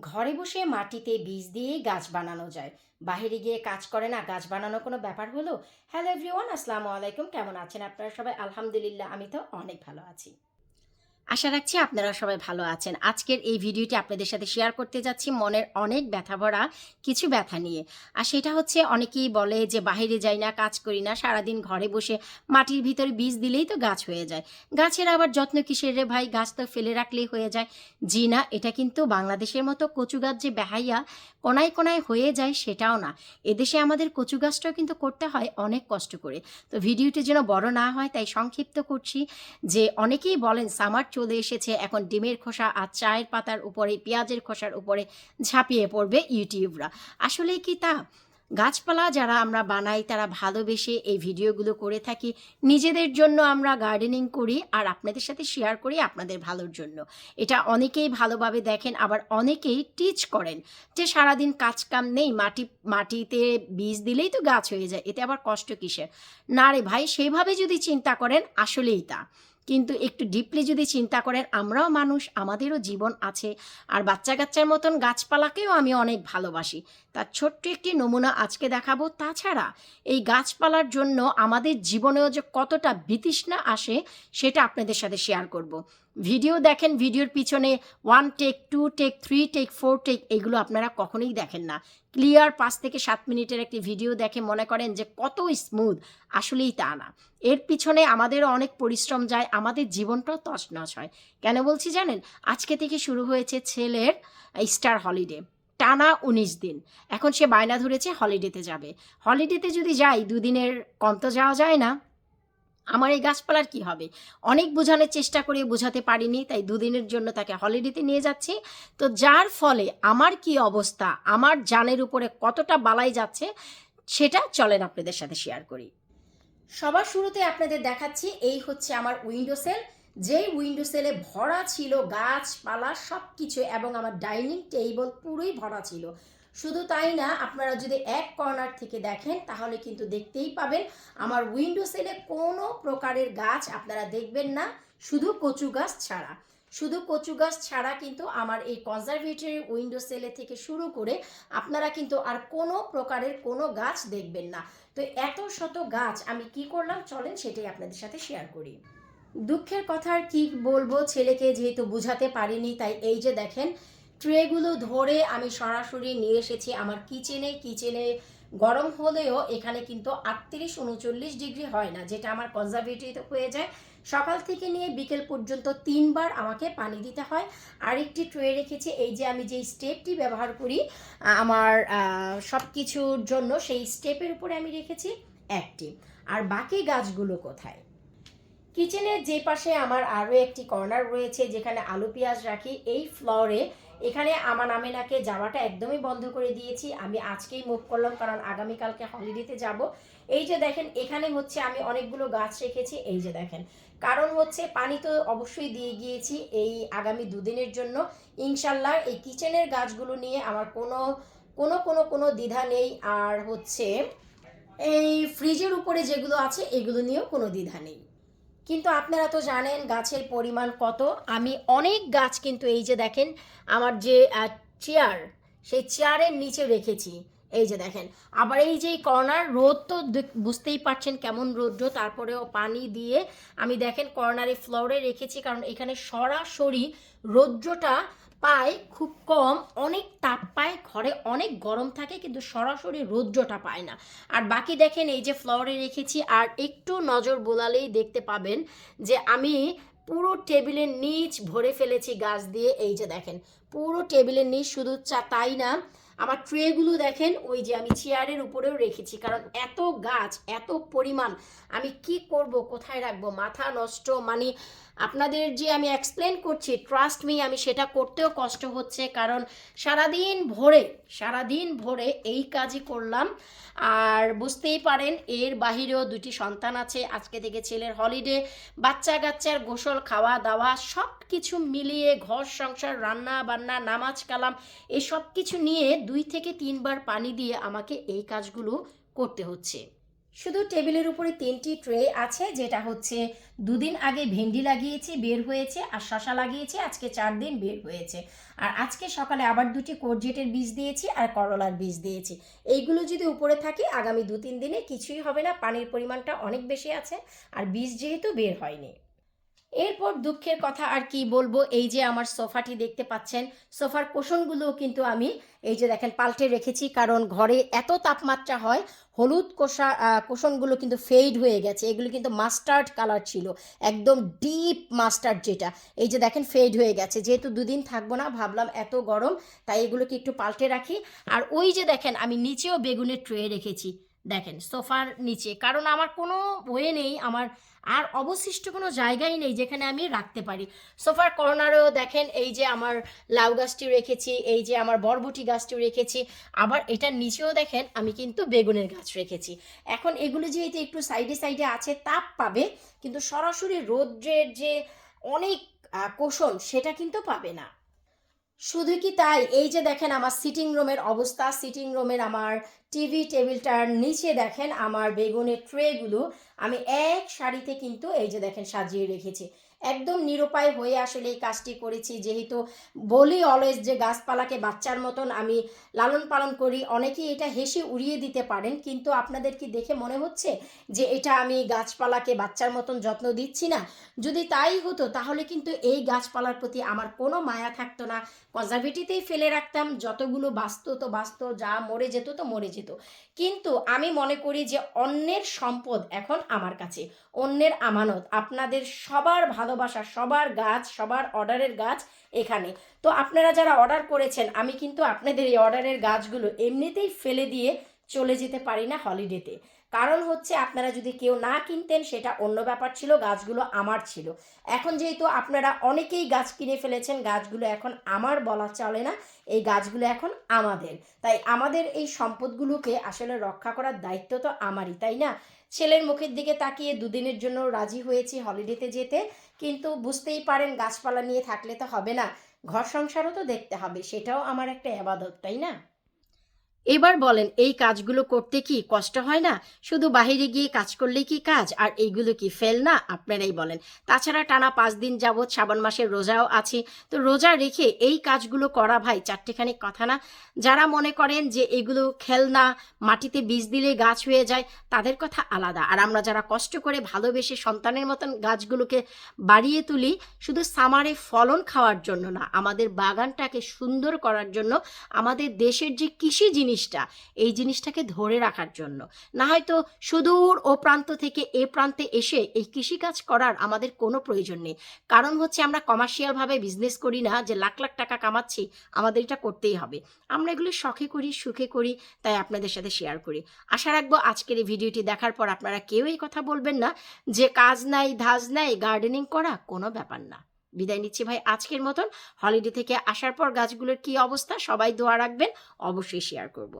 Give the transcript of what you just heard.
ঘরে বসে মাটিতে বীজ দিয়েই গাছ বানানো যায়। বাহিরে গিয়ে কাজ করে না, গাছ বানানো কোনো ব্যাপার হলো? হ্যালো এভরিওয়ান আসসালামু আলাইকুম। কেমন আছেন আপনারা সবাই? আলহামদুলিল্লাহ, আমি তো অনেক ভালো আছি। আশা রাখছি আপনারা সবাই ভালো আছেন। আজকের এই ভিডিওটি আপনাদের সাথে শেয়ার করতে যাচ্ছি মনের অনেক ব্যথা ভরা কিছু ব্যথা নিয়ে। আর সেটা হচ্ছে অনেকেই বলে যে বাইরে যাই না, কাজ করি না, সারাদিন ঘরে বসে মাটির ভিতরে বীজ দিলেই তো গাছ হয়ে যায়। গাছের আবার যত্ন কিসের রে ভাই? গাছ তো ফেলে রাখলেই হয়ে যায়। জি না, এটা কিন্তু বাংলাদেশের মতো কচু গাছ যে বেহাইয়া কোনায় কোনায় হয়ে যায় সেটাও না। এদেশে আমাদের কচু গাছটাও কিন্তু করতে হয় অনেক কষ্ট করে। তো ভিডিওটি যেন বড় না হয়, তাই সংক্ষিপ্ত করছি যে অনেকেই বলেন, সামার চলে এসেছে। এখন ডিমের খোসা আর চায়ের পাতার উপরে, পেঁয়াজের খোসার উপরে ঝাঁপিয়ে পড়বে ইউটিউবরা। আসলে কি তা? গাছপালা যারা আমরা বানাই, তারা ভালোবেসে এই ভিডিওগুলো করে থাকি। নিজেদের জন্য আমরা গার্ডেনিং করি আর আপনাদের সাথে শেয়ার করি আপনাদের ভালোর জন্য। এটা অনেকেই ভালোভাবে দেখেন, আবার অনেকেই টিচ করেন যে সারাদিন কাজ কাম নেই, মাটি, মাটিতে বীজ দিলেই তো গাছ হয়ে যায়, এতে আবার কষ্ট কিসের? না রে ভাই সেইভাবে যদি চিন্তা করেন, আসলেই তা। কিন্তু একটু ডিপলি যদি চিন্তা করেন, আমরাও মানুষ, আমাদেরও জীবন আছে। আর বাচ্চা কাচ্চার মতন গাছপালাকেও আমি অনেক ভালোবাসি। তার ছোট্ট একটি নমুনা আজকে দেখাবো। তাছাড়া এই গাছপালার জন্য আমাদের জীবনেও যে কতটা বিতৃষ্ণা আসে, সেটা আপনাদের সাথে শেয়ার করব। ভিডিও দেখেন, ভিডিওর পিছনে one take two take three take four take এগুলো আপনারা কখনোই দেখেন না। ক্লিয়ার পাঁচ থেকে সাত মিনিটের একটি ভিডিও দেখে মনে করেন যে কত স্মুথ, আসলেই তা না। এর পিছনে আমাদেরও অনেক পরিশ্রম যায়, আমাদের জীবনটাও তছনছ হয়। কেন বলছি জানেন? আজকে থেকে শুরু হয়েছে ছেলের স্টার হলিডে, টানা উনিশ দিন। এখন সে বায়না ধরেছে হলিডেতে যাবে। হলিডেতে যদি যাই, দুদিনের কম তো যাওয়া যায় না। আমার এই গাছপালার কি হবে? অনেক বোঝানোর চেষ্টা করে বোঝাতে পারিনি, তাই দুদিনের জন্য তাকে হলিডেতে নিয়ে যাচ্ছি। তো যার ফলে আমার কি অবস্থা, আমার জানের উপরে কতটা বালাই যাচ্ছে, সেটা চলেন আপনাদের সাথে শেয়ার করি। সবার শুরুতে আপনাদের দেখাচ্ছি, এই হচ্ছে আমার উইন্ডো সেল যেই উইন্ডো সেলে ভরা ছিল গাছপালা সব কিছু এবং আমার ডাইনিং টেবিল পুরোই ভরা ছিল। শুধু তাই না, আপনারা যদি এক কর্নার থেকে দেখেন, তাহলে কিন্তু দেখতেই পাবেন আমার উইন্ডো সেলে কোনো প্রকারের গাছ আপনারা দেখবেন না, শুধু কচু গাছ ছাড়া। শুধু কচু গাছ ছাড়া কিন্তু আমার এই কনজারভেটরি উইন্ডো সেলে থেকে শুরু করে আপনারা কিন্তু আর কোনো প্রকারের কোনো গাছ দেখবেন না। তো এত শত গাছ আমি কি করলাম? চলেন সেটাই আপনাদের সাথে শেয়ার করি। দুঃখের কথা আর কি বলব? ছেলেকে যেহেতু বুঝাতে পারিনি, তাই এই যে দেখেন ট্রেগুলো ধরে আমি সরাসরি নিয়ে এসেছি আমার কিচেনে। কিচেনে গরম হলেও এখানে কিন্তু আটত্রিশ, উনচল্লিশ ডিগ্রি হয় না, যেটা আমার কনজারভেটিভ হয়ে যায়। সকাল থেকে নিয়ে বিকেল পর্যন্ত তিনবার আমাকে পানি দিতে হয়। আরেকটি ট্রে রেখেছি, এই যে আমি যে স্টেপটি ব্যবহার করি আমার সব কিছুর জন্য সেই স্টেপের উপরে আমি রেখেছি একটি। আর বাকি গাছগুলো কোথায়? কিচেনের যে পাশে আমার আরও একটি কর্নার রয়েছে, যেখানে আলু পেঁয়াজ রাখি, এই ফ্লোরে এখানে আমার আমেনাকে যাওয়াটা একদমই বন্ধ করে দিয়েছি। আমি আজকেই মুভ করলাম, কারণ আগামীকালকে হলিডেতে যাব। এই যে দেখেন, এখানে হচ্ছে আমি অনেকগুলো গাছ রেখেছি, এই যে দেখেন। কারণ হচ্ছে পানি তো অবশ্যই দিয়ে গিয়েছি এই আগামী দুদিনের জন্য। ইনশাল্লাহ এই কিচেনের গাছগুলো নিয়ে আমার কোনো কোনো কোনো কোনো দ্বিধা নেই। আর হচ্ছে এই ফ্রিজের উপরে যেগুলো আছে, এগুলো নিয়েও কোনো দ্বিধা নেই। কিন্তু আপনারা তো জানেন গাছের পরিমাণ কত। আমি অনেক গাছ কিন্তু এই যে দেখেন, আমার যে চেয়ার সেই চেয়ারের নিচে রেখেছি। এই যে দেখেন, আবার এই যে কর্নার রোদ তো বুঝতেই পারছেন কেমন রৌদ্র। তারপরেও পানি দিয়ে আমি দেখেন কর্নারে ফ্লোরে রেখেছি, কারণ এখানে সরাসরি রৌদ্রটা পায় খুব কম, অনেক তাপ পায়, ঘরে অনেক গরম থাকে, কিন্তু সরাসরি রৌদ্রটা পায় না। আর বাকি দেখেন, এই যে ফ্লোরে রেখেছি, আর একটু নজর বোলালেই দেখতে পাবেন যে আমি পুরো টেবিলের নিচ ভরে ফেলেছি গাছ দিয়ে। এই যে দেখেন, পুরো টেবিলের নিচ শুধু চা তাই না আমার ট্রেগুলো দেখেন, ওই যে আমি চেয়ারের উপরেও রেখেছি। কারণ এত গাছ, এত পরিমাণ, আমি কি করব, কোথায় রাখব? মাথা নষ্ট। মানে আপনাদের যে আমি এক্সপ্লেন করছি ট্রাস্ট মি আমি সেটা করতেও কষ্ট হচ্ছে। কারণ সারাদিন ভোরে সারাদিন ভোরে এই কাজই করলাম। আর বুঝতেই পারেন, এর বাহিরেও দুটি সন্তান আছে। আজকে থেকে ছেলের হলিডে বাচ্চা কাচ্চার গোসল খাওয়া দাওয়া সব কিছু মিলিয়ে ঘর, সংসার রান্না বান্না নামাজ কালাম এই সব কিছু নিয়ে দুই থেকে তিনবার পানি দিয়ে আমাকে এই কাজগুলো করতে হচ্ছে। শুধু টেবিলের উপরে তিনটি ট্রে আছে, যেটা হচ্ছে দুদিন আগে ভেন্ডি লাগিয়েছি, বের হয়েছে, আর শশা লাগিয়েছি, আজকে চার দিন বের হয়েছে। আর আজকে সকালে আবার দুটি কোরজেটের বীজ দিয়েছি আর করলার বীজ দিয়েছি। এইগুলো যদি উপরে থাকে, আগামী দু তিন দিনে কিছুই হবে না, পানির পরিমাণটা অনেক বেশি আছে, আর বীজ যেহেতু বের হয়নি। এরপর দুঃখের কথা আর কি বলব? এই যে আমার সোফাটি দেখতে পাচ্ছেন, সোফার কোষণগুলোও কিন্তু আমি এই যে দেখেন পাল্টে রেখেছি, কারণ ঘরে এত তাপমাত্রা হয়, হলুদ কোষা কোষণগুলো কিন্তু ফেড হয়ে গেছে। এগুলো কিন্তু মাস্টার্ড কালার ছিল, একদম ডিপ মাস্টার্ড যেটা। এই যে দেখেন ফেড হয়ে গেছে, যেহেতু দুদিন থাকব না, ভাবলাম এত গরম, তাই এগুলোকে একটু পাল্টে রাখি। আর ওই যে দেখেন, আমি নিচেও বেগুনের ট্রে রেখেছি, দেখেন সোফার নিচে, কারণ আমার কোনো ওয়ে নেই, আমার আর অবশিষ্ট কোনো জায়গাই নেই যেখানে আমি রাখতে পারি। সোফার কর্নারেও দেখেন, এই যে আমার লাউ গাছটি রেখেছি, এই যে আমার বরবটি গাছটি রেখেছি, আবার এটার নিচেও দেখেন আমি কিন্তু বেগুনের গাছ রেখেছি। এখন এগুলো যেহেতু একটু সাইডে সাইডে আছে, তাপ পাবে, কিন্তু সরাসরি রৌদ্রের যে অনেক কোষণ সেটা কিন্তু পাবে না। শুধু কি তাই? এই যে দেখেন আমার সিটিং রুমের অবস্থা সিটিং রুমের আমার টিভি টেবিলটার নিচে দেখেন আমার বেগুনের ট্রেগুলো আমি এক শাড়িতে কিন্তু এই যে দেখেন সাজিয়ে রেখেছি। একদম নিরুপায় হয়ে আসলে এই কাজটি করেছি। যেহেতু বলি অলওয়েজ যে গাছপালাকে বাচ্চার মতন আমি লালন পালন করি অনেকেই এটা হেসে উড়িয়ে দিতে পারেন, কিন্তু আপনাদের কি দেখে মনে হচ্ছে যে এটা আমি গাছপালাকে বাচ্চার মতন যত্ন দিচ্ছি না? যদি তাই হতো, তাহলে কিন্তু এই গাছপালার প্রতি আমার কোনো মায়া থাকতো না। কনজারভেটিতেই ফেলে রাখতাম, যতগুলো বাঁচত তো বাঁচত, যা মরে যেত তো মরে যেত। কিন্তু আমি মনে করি যে অন্যের সম্পদ এখন আমার কাছে, অন্যের আমানত। আপনাদের সবার ভালোবাসা সবার গাছ, সবার অর্ডারের গাছ এখানে। তো আপনারা যারা অর্ডার করেছেন, আমি কিন্তু আপনাদের এই অর্ডারের গাছগুলো এমনিতেই ফেলে দিয়ে চলে যেতে পারি না হলিডেতে। কারণ হচ্ছে আপনারা যদি কেউ না কিনতেন, সেটা অন্য ব্যাপার ছিল, গাছগুলো আমার ছিল। এখন যেহেতু আপনারা অনেকেই গাছ কিনে ফেলেছেন, গাছগুলো এখন আমার বলা চলে না, এই গাছগুলো এখন আমাদের। তাই আমাদের এই সম্পদগুলোকে আসলে রক্ষা করার দায়িত্ব তো আমারই, তাই না? ছেলের মুখের দিকে তাকিয়ে দুদিনের জন্য রাজি হয়েছি হলিডেতে যেতে, কিন্তু বুঝতেই পারেন গাছপালা নিয়ে থাকলে তো হবে না। ঘর সংসারও তো দেখতে হবে, সেটাও আমার একটা আবাদত, তাই না? এবার বলেন, এই কাজগুলো করতে কি কষ্ট হয় না? শুধু বাইরে গিয়ে কাজ করলেই কি কাজ? আর এইগুলো কি ফেল না? আপনারাই বলেন। তাছাড়া টানা পাঁচ দিন যাবৎ শ্রাবণ মাসের রোজাও আছে। তো রোজা রেখে এই কাজগুলো করা ভাই চারটেখানি কথা না? যারা মনে করেন যে এগুলো খেলনা, মাটিতে বীজ দিলে গাছ হয়ে যায়, তাদের কথা আলাদা। আর আমরা যারা কষ্ট করে ভালোবেসে সন্তানের মতন গাছগুলোকে বাড়িয়ে তুলি, শুধু সামারে ফলন খাওয়ার জন্য না, আমাদের বাগানটাকে সুন্দর করার জন্য আমাদের দেশের যে কৃষি জিনিসটা, এই জিনিসটাকে ধরে রাখার জন্য। না হয়তো সুদূর ও প্রান্ত থেকে এ প্রান্তে এসে এই কৃষিকাজ করার আমাদের কোনো প্রয়োজন নেই। কারণ হচ্ছে আমরা কমার্শিয়ালভাবে বিজনেস করি না যে লাখ লাখ টাকা কামাচ্ছি, আমাদের এটা করতেই হবে। আমরা এগুলো শখে করি, সুখে করি, তাই আপনাদের সাথে শেয়ার করি। আশা রাখব আজকের এই ভিডিওটি দেখার পর আপনারা কেউ এই কথা বলবেন না যে কাজ নাই, ধাজ নাই গার্ডেনিং করা কোনো ব্যাপার না। বিদায় নিচ্ছি ভাই আজকের মতন। হলিডে থেকে আসার পর গাছগুলোর কি অবস্থা? সবাই দোয়া রাখবেন। অবশ্যই শেয়ার করব।